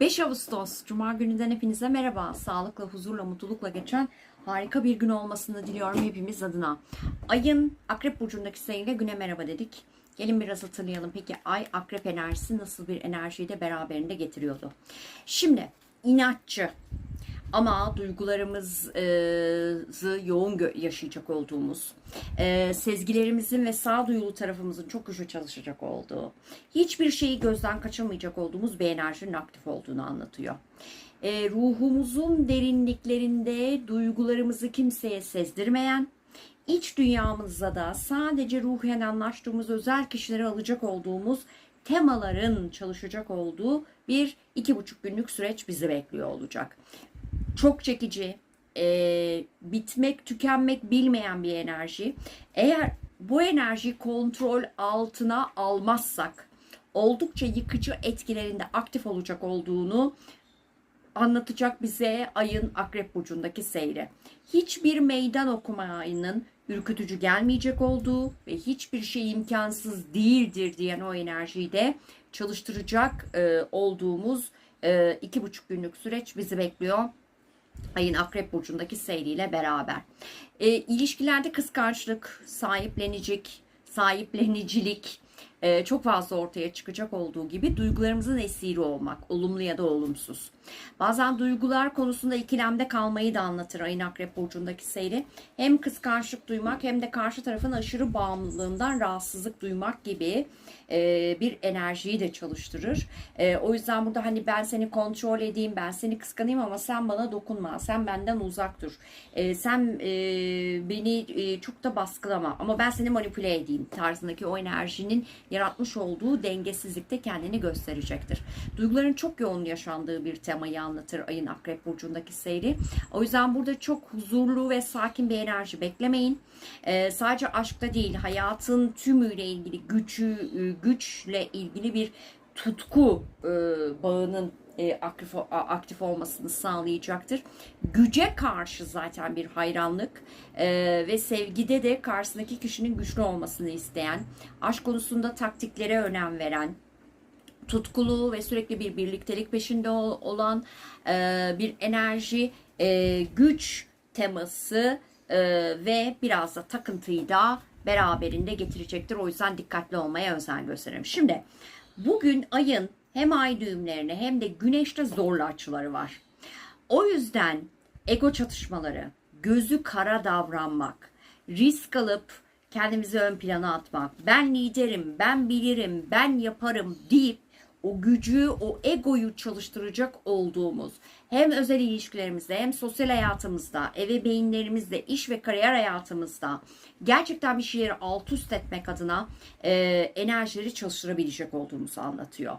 5 Ağustos Cuma gününden hepinize merhaba. Sağlıkla, huzurla, mutlulukla geçen harika bir gün olmasını diliyorum hepimiz adına. Ayın Akrep Burcu'ndaki sayıyla güne merhaba dedik. Gelin biraz hatırlayalım. Peki Ay Akrep enerjisi nasıl bir enerjiyi de beraberinde getiriyordu? Şimdi inatçı ama duygularımızı yoğun yaşayacak olduğumuz, e, sezgilerimizin ve sağduyulu tarafımızın çok güçlü çalışacak olduğu, hiçbir şeyi gözden kaçırmayacak olduğumuz bir enerjinin aktif olduğunu anlatıyor. E, ruhumuzun derinliklerinde duygularımızı kimseye sezdirmeyen, iç dünyamızda da sadece ruhen anlaştığımız özel kişileri alacak olduğumuz temaların çalışacak olduğu bir iki buçuk günlük süreç bizi bekliyor olacak çok çekici, e, bitmek, tükenmek bilmeyen bir enerji. Eğer bu enerjiyi kontrol altına almazsak oldukça yıkıcı etkilerinde aktif olacak olduğunu anlatacak bize ayın akrep burcundaki seyri. Hiçbir meydan okumanın ürkütücü gelmeyecek olduğu ve hiçbir şey imkansız değildir diyen o enerjiyi de çalıştıracak e, olduğumuz e, iki buçuk günlük süreç bizi bekliyor ayın akrep burcundaki seyriyle beraber. E, ilişkilerde kıskançlık, sahiplenecek, sahiplenicilik e, çok fazla ortaya çıkacak olduğu gibi duygularımızın esiri olmak, olumlu ya da olumsuz. Bazen duygular konusunda ikilemde kalmayı da anlatır ayın akrep burcundaki seyri. Hem kıskançlık duymak hem de karşı tarafın aşırı bağımlılığından rahatsızlık duymak gibi e, bir enerjiyi de çalıştırır. E, o yüzden burada hani ben seni kontrol edeyim, ben seni kıskanayım ama sen bana dokunma, sen benden uzak dur. E, sen e, beni e, çok da baskılama ama ben seni manipüle edeyim tarzındaki o enerjinin yaratmış olduğu dengesizlikte kendini gösterecektir. Duyguların çok yoğun yaşandığı bir temayı anlatır ayın akrep burcundaki seyri. O yüzden burada çok huzurlu ve sakin bir enerji beklemeyin. Ee, sadece aşkta değil hayatın tümüyle ilgili gücü, e, güçle ilgili bir tutku e, bağının e, aktif, aktif olmasını sağlayacaktır. Güce karşı zaten bir hayranlık e, ve sevgide de karşısındaki kişinin güçlü olmasını isteyen, aşk konusunda taktiklere önem veren, tutkulu ve sürekli bir birliktelik peşinde ol- olan e, bir enerji, e, güç teması e, ve biraz da takıntıyı da beraberinde getirecektir. O yüzden dikkatli olmaya özen gösterelim. Şimdi bugün ayın hem ay düğümlerine hem de güneşte zorlu açıları var. O yüzden ego çatışmaları, gözü kara davranmak, risk alıp kendimizi ön plana atmak, ben liderim, ben bilirim, ben yaparım deyip o gücü, o egoyu çalıştıracak olduğumuz hem özel ilişkilerimizde hem sosyal hayatımızda, ebeveynlerimizde, iş ve kariyer hayatımızda gerçekten bir şeyleri alt üst etmek adına e, enerjileri çalıştırabilecek olduğumuzu anlatıyor.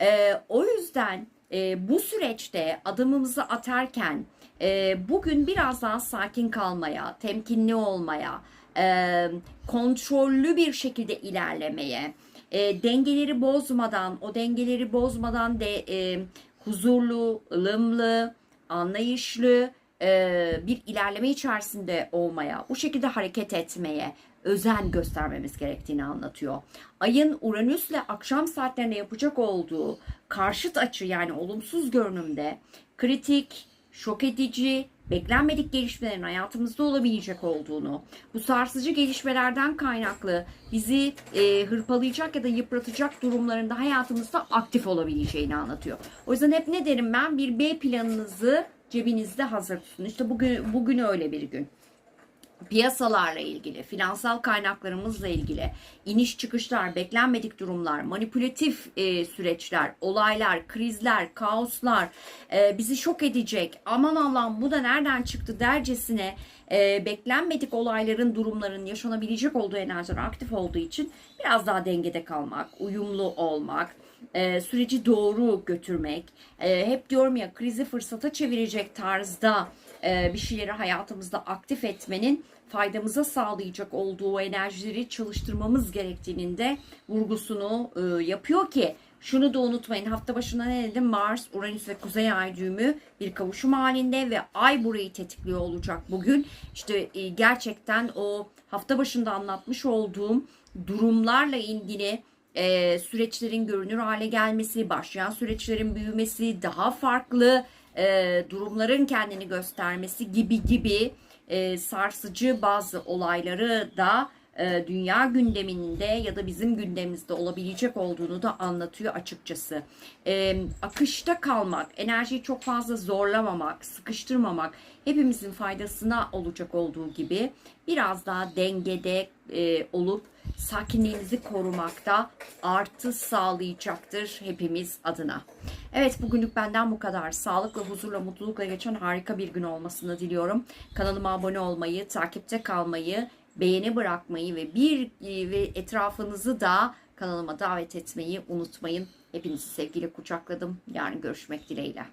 E, o yüzden e, bu süreçte adımımızı atarken e, bugün biraz daha sakin kalmaya, temkinli olmaya, e, kontrollü bir şekilde ilerlemeye, e, dengeleri bozmadan, o dengeleri bozmadan de e, huzurlu, ılımlı, anlayışlı e, bir ilerleme içerisinde olmaya, bu şekilde hareket etmeye özen göstermemiz gerektiğini anlatıyor. Ayın Uranüs'le akşam saatlerinde yapacak olduğu karşıt açı yani olumsuz görünümde kritik, şok edici, beklenmedik gelişmelerin hayatımızda olabilecek olduğunu, bu sarsıcı gelişmelerden kaynaklı bizi e, hırpalayacak ya da yıpratacak durumlarında hayatımızda aktif olabileceğini anlatıyor. O yüzden hep ne derim ben bir B planınızı cebinizde hazır tutun. İşte bugün bugün öyle bir gün piyasalarla ilgili, finansal kaynaklarımızla ilgili iniş çıkışlar, beklenmedik durumlar, manipülatif e, süreçler, olaylar, krizler, kaoslar e, bizi şok edecek. Aman Allah'ım bu da nereden çıktı dercesine e, beklenmedik olayların, durumların yaşanabilecek olduğu enerjiler aktif olduğu için biraz daha dengede kalmak, uyumlu olmak, e, süreci doğru götürmek, e, hep diyorum ya krizi fırsata çevirecek tarzda e, bir şeyleri hayatımızda aktif etmenin faydamıza sağlayacak olduğu enerjileri çalıştırmamız gerektiğinin de vurgusunu e, yapıyor ki şunu da unutmayın hafta başında ne dedim Mars, Uranüs ve Kuzey Ay düğümü bir kavuşum halinde ve Ay burayı tetikliyor olacak bugün. İşte e, gerçekten o hafta başında anlatmış olduğum durumlarla ilgili e, süreçlerin görünür hale gelmesi, başlayan süreçlerin büyümesi, daha farklı e, durumların kendini göstermesi gibi gibi e, sarsıcı bazı olayları da e, dünya gündeminde ya da bizim gündemimizde olabilecek olduğunu da anlatıyor açıkçası. E, akışta kalmak, enerjiyi çok fazla zorlamamak, sıkıştırmamak hepimizin faydasına olacak olduğu gibi biraz daha dengede e, olup sakinliğinizi korumakta artı sağlayacaktır hepimiz adına. Evet bugünlük benden bu kadar. Sağlıkla, huzurla, mutlulukla geçen harika bir gün olmasını diliyorum. Kanalıma abone olmayı, takipte kalmayı, beğeni bırakmayı ve bir ve etrafınızı da kanalıma davet etmeyi unutmayın. Hepinizi sevgiyle kucakladım. Yarın görüşmek dileğiyle.